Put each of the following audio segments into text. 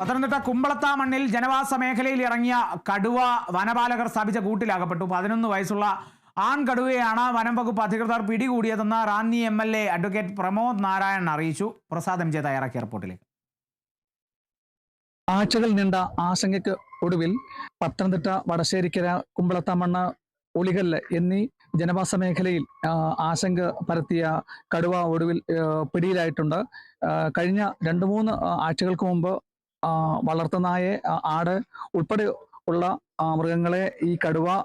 പത്തനംതിട്ട കുമ്പളത്താ മണ്ണിൽ ജനവാസ മേഖലയിൽ ഇറങ്ങിയ കടുവ വനപാലകർ സ്ഥാപിച്ച കൂട്ടിലാകപ്പെട്ടു. പതിനൊന്ന് വയസ്സുള്ള ആൺകടുവയാണ് വനം വകുപ്പ് അധികൃതർ പിടികൂടിയതെന്ന് Ranni M L A advocate Pramod Narayanan അറിയിച്ചു. പ്രസാദ് എം ജെ തയ്യാറാക്കിയ റിപ്പോർട്ടിലേക്ക്. ആഴ്ചകൾ നീണ്ട ആശങ്കയ്ക്ക് ഒടുവിൽ പത്തനംതിട്ട വടശ്ശേരിക്കര കുമ്പളത്താമണ്ണ ഒളികല്ല് എന്നീ ജനവാസ മേഖലയിൽ ആശങ്ക പരത്തിയ കടുവ ഒടുവിൽ പിടിയിലായിട്ടുണ്ട്. കഴിഞ്ഞ രണ്ട് മൂന്ന് ആഴ്ചകൾക്ക് മുമ്പ് ആ, ആട് ഉൾപ്പെടെ ഉള്ള മൃഗങ്ങളെ ഈ കടുവ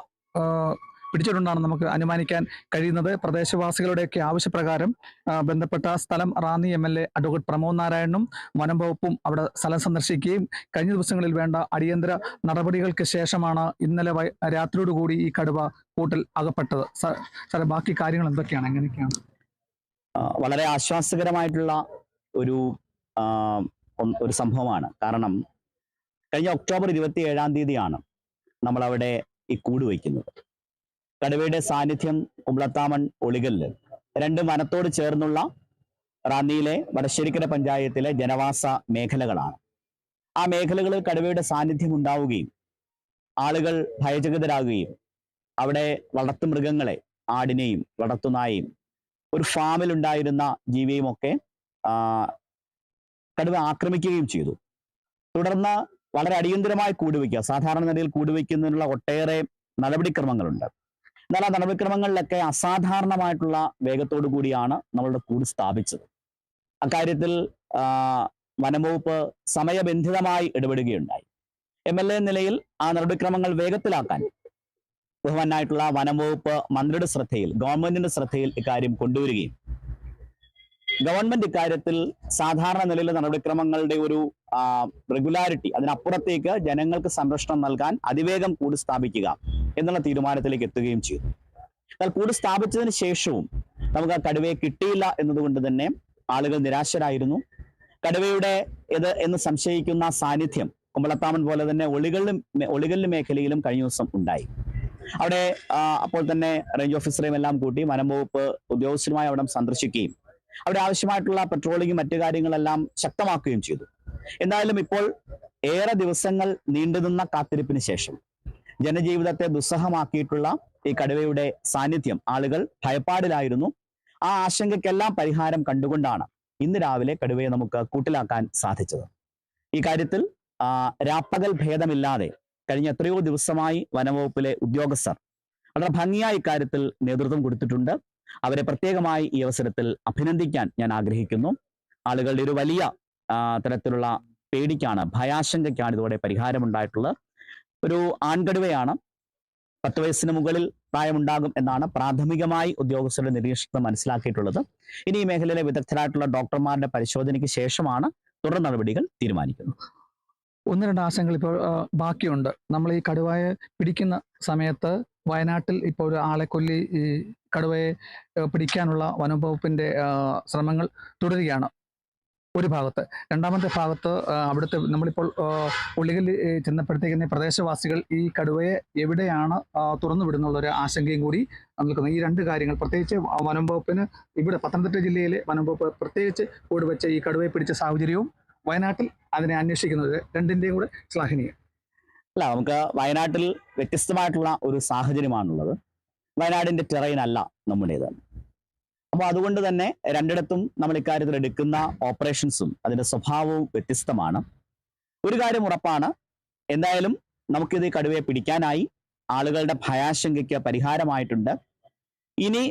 പിടിച്ചിട്ടുണ്ടാണ് നമുക്ക് അനുമാനിക്കാൻ കഴിയുന്നത്. പ്രദേശവാസികളുടെയൊക്കെ ആവശ്യപ്രകാരം ബന്ധപ്പെട്ട സ്ഥലം Ranni M L A advocate Pramod നാരായണനും വനം വകുപ്പും അവിടെ സ്ഥലം സന്ദർശിക്കുകയും കഴിഞ്ഞ ദിവസങ്ങളിൽ വേണ്ട അടിയന്തര നടപടികൾക്ക് ശേഷമാണ് ഇന്നലെ രാത്രിയോടുകൂടി ഈ കടുവ കൂട്ടിൽ അകപ്പെട്ടത്. സ- സാറേ ബാക്കി കാര്യങ്ങൾ എന്തൊക്കെയാണ്? എങ്ങനെയൊക്കെയാണ്? വളരെ ആശ്വാസകരമായിട്ടുള്ള ഒരു ഒരു സംഭവമാണ്. കാരണം കഴിഞ്ഞ ഒക്ടോബർ ഇരുപത്തി ഏഴാം തീയതിയാണ് നമ്മൾ അവിടെ ഈ കൂട് വയ്ക്കുന്നത്. കടുവയുടെ സാന്നിധ്യം കുമ്പളത്താമൺ ഒളികല്ല് രണ്ട് വനത്തോട് ചേർന്നുള്ള റാന്നിയിലെ വടശ്ശേരിക്കര പഞ്ചായത്തിലെ ജനവാസ മേഖലകളാണ്. ആ മേഖലകളിൽ കടുവയുടെ സാന്നിധ്യം ഉണ്ടാവുകയും ആളുകൾ ഭയചകിതരാകുകയും അവിടെ വളർത്തു മൃഗങ്ങളെ ആടിനെയും വളർത്തുനായും ഒരു ഫാമിലുണ്ടായിരുന്ന ജീവിയും ഒക്കെ ആ, കടുവ ആക്രമിക്കുകയും ചെയ്തു. തുടർന്ന് വളരെ അടിയന്തരമായി കൂടുവയ്ക്കുക സാധാരണ നിലയിൽ കൂടുവയ്ക്കുന്നതിനുള്ള ഒട്ടേറെ നടപടിക്രമങ്ങളുണ്ട്. എന്നാൽ ആ നടപടിക്രമങ്ങളിലൊക്കെ അസാധാരണമായിട്ടുള്ള വേഗത്തോടു കൂടിയാണ് നമ്മളുടെ കൂട് സ്ഥാപിച്ചത്. അക്കാര്യത്തിൽ വനംവകുപ്പ് സമയബന്ധിതമായി ഇടപെടുകയുണ്ടായി. എം എൽ എ നിലയിൽ ആ നടപടിക്രമങ്ങൾ വേഗത്തിലാക്കാൻ ബഹുമാനായിട്ടുള്ള വനംവകുപ്പ് മന്ത്രിയുടെ ശ്രദ്ധയിൽ ഗവൺമെന്റിന്റെ ശ്രദ്ധയിൽ ഇക്കാര്യം കൊണ്ടുവരികയും ഗവൺമെന്റ് ഇക്കാര്യത്തിൽ സാധാരണ നിലയിലെ നടപടിക്രമങ്ങളുടെ ഒരു റെഗുലാരിറ്റി അതിനപ്പുറത്തേക്ക് ജനങ്ങൾക്ക് സംരക്ഷണം നൽകാൻ അതിവേഗം കൂടി സ്ഥാപിക്കുക എന്നുള്ള തീരുമാനത്തിലേക്ക് എത്തുകയും ചെയ്തു. എന്നാൽ കൂടി സ്ഥാപിച്ചതിന് ശേഷവും നമുക്ക് ആ കടുവയെ കിട്ടിയില്ല എന്നതുകൊണ്ട് തന്നെ ആളുകൾ നിരാശരായിരുന്നു. കടുവയുടെ ഇത് എന്ന് സംശയിക്കുന്ന സാന്നിധ്യം കുമ്പളത്താമൻ പോലെ തന്നെ ഒളികളിലും ഒളികളിലും മേഖലയിലും കഴിഞ്ഞ ദിവസം ഉണ്ടായി. അവിടെ അപ്പോൾ തന്നെ റേഞ്ച് ഓഫീസറെയും എല്ലാം കൂട്ടി വനം വകുപ്പ് ഉദ്യോഗസ്ഥരുമായി അവിടെ സന്ദർശിക്കുകയും അവിടെ ആവശ്യമായിട്ടുള്ള പെട്രോളിങ്ങും മറ്റു കാര്യങ്ങളെല്ലാം ശക്തമാക്കുകയും ചെയ്തു. എന്തായാലും ഇപ്പോൾ ഏറെ ദിവസങ്ങൾ നീണ്ടുനിന്ന കാത്തിരിപ്പിന് ശേഷം ജനജീവിതത്തെ ദുസ്സഹമാക്കിയിട്ടുള്ള ഈ കടുവയുടെ സാന്നിധ്യം ആളുകൾ ഭയപ്പാടിലായിരുന്നു. ആ ആശങ്കയ്ക്കെല്ലാം പരിഹാരം കണ്ടുകൊണ്ടാണ് ഇന്ന് രാവിലെ കടുവയെ നമുക്ക് കൂട്ടിലാക്കാൻ സാധിച്ചത്. ഈ കാര്യത്തിൽ രാപ്പകൽ ഭേദമില്ലാതെ കഴിഞ്ഞ എത്രയോ ദിവസമായി വനംവകുപ്പിലെ ഉദ്യോഗസ്ഥർ വളരെ ഭംഗിയായി ഇക്കാര്യത്തിൽ നേതൃത്വം കൊടുത്തിട്ടുണ്ട്. അവരെ പ്രത്യേകമായി ഈ അവസരത്തിൽ അഭിനന്ദിക്കാൻ ഞാൻ ആഗ്രഹിക്കുന്നു. ആളുകളുടെ ഒരു വലിയ തരത്തിലുള്ള പേടിക്കാണ് ഭയാശങ്കയ്ക്കാണ് ഇതോടെ പരിഹാരമുണ്ടായിട്ടുള്ളത്. ഒരു ആൺകടുവയാണ് പത്ത് വയസ്സിന് മുകളിൽ പ്രായമുണ്ടാകും എന്നാണ് പ്രാഥമികമായി ഉദ്യോഗസ്ഥരുടെ നിരീക്ഷണം മനസ്സിലാക്കിയിട്ടുള്ളത്. ഇനി ഈ മേഖലയിലെ വിദഗ്ധരായിട്ടുള്ള ഡോക്ടർമാരുടെ പരിശോധനയ്ക്ക് ശേഷമാണ് തുടർ നടപടികൾ തീരുമാനിക്കുന്നത്. ഒന്ന് രണ്ട് ആശങ്കകൾ ഇപ്പോൾ ബാക്കിയുണ്ട്. നമ്മൾ ഈ കടുവയെ പിടിക്കുന്ന സമയത്ത് വയനാട്ടിൽ ഇപ്പോൾ ഒരു ആളെ കൊല്ലി ഈ കടുവയെ പിടിക്കാനുള്ള വനംവകുപ്പിന്റെ ശ്രമങ്ങൾ തുടരുകയാണ് ഒരു ഭാഗത്ത്. രണ്ടാമത്തെ ഭാഗത്ത് അവിടുത്തെ നമ്മളിപ്പോൾ ഉള്ളികളിൽ ഈ പ്രദേശവാസികൾ ഈ കടുവയെ എവിടെയാണ് തുറന്നു വിടുന്നുള്ള ഒരു ആശങ്കയും കൂടി നിൽക്കുന്നത് ഈ രണ്ട് കാര്യങ്ങൾ പ്രത്യേകിച്ച് വനം വകുപ്പിന് ഇവിടെ പത്തനംതിട്ട ജില്ലയിലെ വനം വകുപ്പ് പ്രത്യേകിച്ച് കൂടി വെച്ച ഈ കടുവയെ പിടിച്ച സാഹചര്യവും വയനാട്ടിൽ അതിനെ അന്വേഷിക്കുന്നത് രണ്ടിന്റെയും കൂടെ ശ്ലാഘനീയം. അല്ല നമുക്ക് വയനാട്ടിൽ വ്യത്യസ്തമായിട്ടുള്ള ഒരു സാഹചര്യമാണുള്ളത്. വയനാടിന്റെ ടെറൈൻ അല്ല നമ്മുടേത്. അപ്പോൾ അതുകൊണ്ട് തന്നെ രണ്ടിടത്തും നമ്മൾ ഇക്കാര്യത്തിൽ എടുക്കുന്ന ഓപ്പറേഷൻസും അതിന്റെ സ്വഭാവവും വ്യത്യസ്തമാണ്. ഒരു കാര്യം ഉറപ്പാണ്. എന്തായാലും നമുക്കിത് കടുവയെ പിടിക്കാനായി ആളുകളുടെ ഭയാശങ്കയ്ക്ക് പരിഹാരമായിട്ടുണ്ട്. ഇനി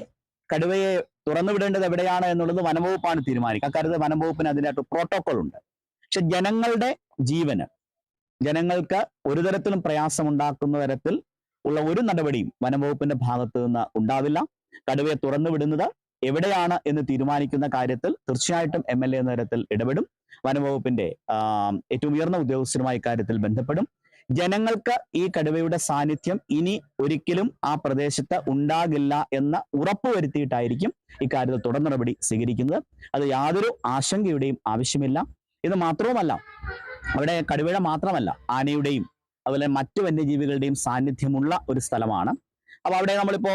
കടുവയെ തുറന്നുവിടേണ്ടത് എവിടെയാണ് എന്നുള്ളത് വനംവകുപ്പാണ് തീരുമാനിക്കുക. അക്കാര്യത്തിൽ വനംവകുപ്പിന് അതിനായിട്ട് പ്രോട്ടോക്കോൾ ഉണ്ട്. പക്ഷെ ജനങ്ങളുടെ ജീവന് ജനങ്ങൾക്ക് ഒരു തരത്തിലും പ്രയാസമുണ്ടാക്കുന്ന തരത്തിൽ ഉള്ള ഒരു നടപടിയും വനംവകുപ്പിന്റെ ഭാഗത്തു നിന്ന് ഉണ്ടാവില്ല. കടുവയെ തുറന്നു വിടുന്നത് എവിടെയാണ് എന്ന് തീരുമാനിക്കുന്ന കാര്യത്തിൽ തീർച്ചയായിട്ടും എം എൽ എ നേരത്തിൽ ഇടപെടും. വനംവകുപ്പിന്റെ ഏറ്റവും ഉയർന്ന ഉദ്യോഗസ്ഥരുമായി ഇക്കാര്യത്തിൽ ബന്ധപ്പെടും. ജനങ്ങൾക്ക് ഈ കടുവയുടെ സാന്നിധ്യം ഇനി ഒരിക്കലും ആ പ്രദേശത്ത് ഉണ്ടാകില്ല എന്ന് ഉറപ്പുവരുത്തിയിട്ടായിരിക്കും ഇക്കാര്യത്തിൽ തുടർ നടപടി സ്വീകരിക്കുന്നത്. അത് യാതൊരു ആശങ്കയുടെയും ആവശ്യമില്ല. ഇത് മാത്രവുമല്ല അവിടെ കടുവയുടെ മാത്രമല്ല ആനയുടെയും അതുപോലെ മറ്റു വന്യജീവികളുടെയും സാന്നിധ്യമുള്ള ഒരു സ്ഥലമാണ്. അപ്പൊ അവിടെ നമ്മളിപ്പോ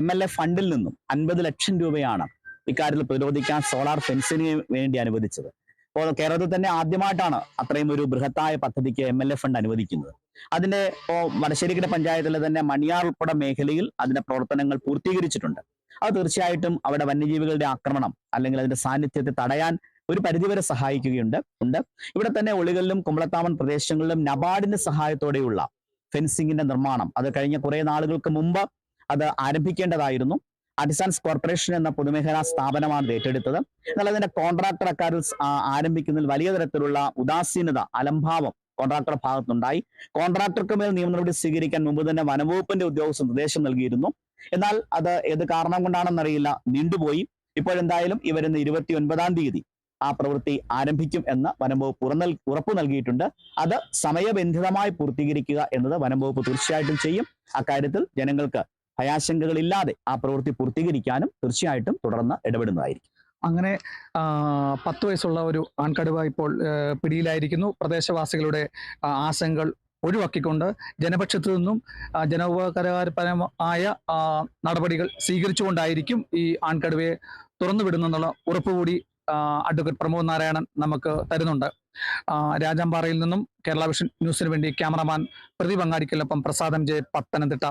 എം എൽ എ ഫണ്ടിൽ നിന്നും അൻപത് ലക്ഷം രൂപയാണ് ഇക്കാര്യത്തിൽ പ്രതിരോധിക്കാൻ സോളാർ ഫെൻസിന് വേണ്ടി അനുവദിച്ചത്. അപ്പോൾ കേരളത്തിൽ തന്നെ ആദ്യമായിട്ടാണ് അത്രയും ഒരു ബൃഹത്തായ പദ്ധതിക്ക് എം എൽ എ ഫണ്ട് അനുവദിക്കുന്നത്. അതിന്റെ ഇപ്പോൾ വടശ്ശേരിക്കര പഞ്ചായത്തിലെ തന്നെ മണിയാർ ഉൾപ്പെടെ മേഖലയിൽ അതിന്റെ പ്രവർത്തനങ്ങൾ പൂർത്തീകരിച്ചിട്ടുണ്ട്. അത് തീർച്ചയായിട്ടും അവിടെ വന്യജീവികളുടെ ആക്രമണം അല്ലെങ്കിൽ അതിന്റെ സാന്നിധ്യത്തെ തടയാൻ ഒരു പരിധിവരെ സഹായിക്കുകയുണ്ട്. ഉണ്ട്. ഇവിടെ തന്നെ ഒളികളിലും കുമ്പളത്താമൻ പ്രദേശങ്ങളിലും നബാർഡിന്റെ സഹായത്തോടെയുള്ള ഫെൻസിങ്ങിന്റെ നിർമ്മാണം. അത് കഴിഞ്ഞ കുറെ നാളുകൾക്ക് മുമ്പ് അത് ആരംഭിക്കേണ്ടതായിരുന്നു. അഡിസാൻസ് കോർപ്പറേഷൻ എന്ന പൊതുമേഖലാ സ്ഥാപനമാണ് ഏറ്റെടുത്തത്. എന്നാൽ അതിന്റെ കോൺട്രാക്ടർ അക്കാര്യത്തിൽ ആരംഭിക്കുന്നതിൽ വലിയ തരത്തിലുള്ള ഉദാസീനത അലംഭാവം കോൺട്രാക്ടർ ഭാഗത്തുണ്ടായി. കോൺട്രാക്ടർക്ക് മേൽ നിയമ നടപടി സ്വീകരിക്കാൻ മുമ്പ് തന്നെ വനംവകുപ്പിന്റെ ഉദ്യോഗസ്ഥർ നിർദ്ദേശം നൽകിയിരുന്നു. എന്നാൽ അത് ഏത് കാരണം കൊണ്ടാണെന്നറിയില്ല. നീണ്ടുപോയി. ഇപ്പോഴെന്തായാലും ഈ വരുന്ന ഇരുപത്തി ഒൻപതാം തീയതി ആ പ്രവൃത്തി ആരംഭിക്കും എന്ന് വനംവകുപ്പ് ഉറനൽ ഉറപ്പു നൽകിയിട്ടുണ്ട്. അത് സമയബന്ധിതമായി പൂർത്തീകരിക്കുക എന്നത് വനംവകുപ്പ് തീർച്ചയായിട്ടും ചെയ്യും. അക്കാര്യത്തിൽ ജനങ്ങൾക്ക് ഭയാശങ്കകളില്ലാതെ ആ പ്രവൃത്തി പൂർത്തീകരിക്കാനും തീർച്ചയായിട്ടും തുടർന്ന് ഇടപെടുന്നതായിരിക്കും. അങ്ങനെ പത്ത് വയസ്സുള്ള ഒരു ആൺകടുവ ഇപ്പോൾ പിടിയിലായിരിക്കുന്നു. പ്രദേശവാസികളുടെ ആശങ്കകൾ ഒഴിവാക്കിക്കൊണ്ട് ജനപക്ഷത്തു നിന്നും ജനോപകാരപരമായ നടപടികൾ സ്വീകരിച്ചുകൊണ്ടായിരിക്കും ഈ ആൺകടുവയെ തുറന്നുവിടുന്നെന്നുള്ള ഉറപ്പുകൂടി അഡ്വക്കേറ്റ് പ്രമോദ് നാരായണൻ നമുക്ക് തരുന്നുണ്ട്. രാജാമ്പാറയിൽ നിന്നും കേരള വിഷൻ ന്യൂസിന് വേണ്ടി ക്യാമറമാൻ പ്രദീപ് പ്രസാദം ജെ പത്തനംതിട്ട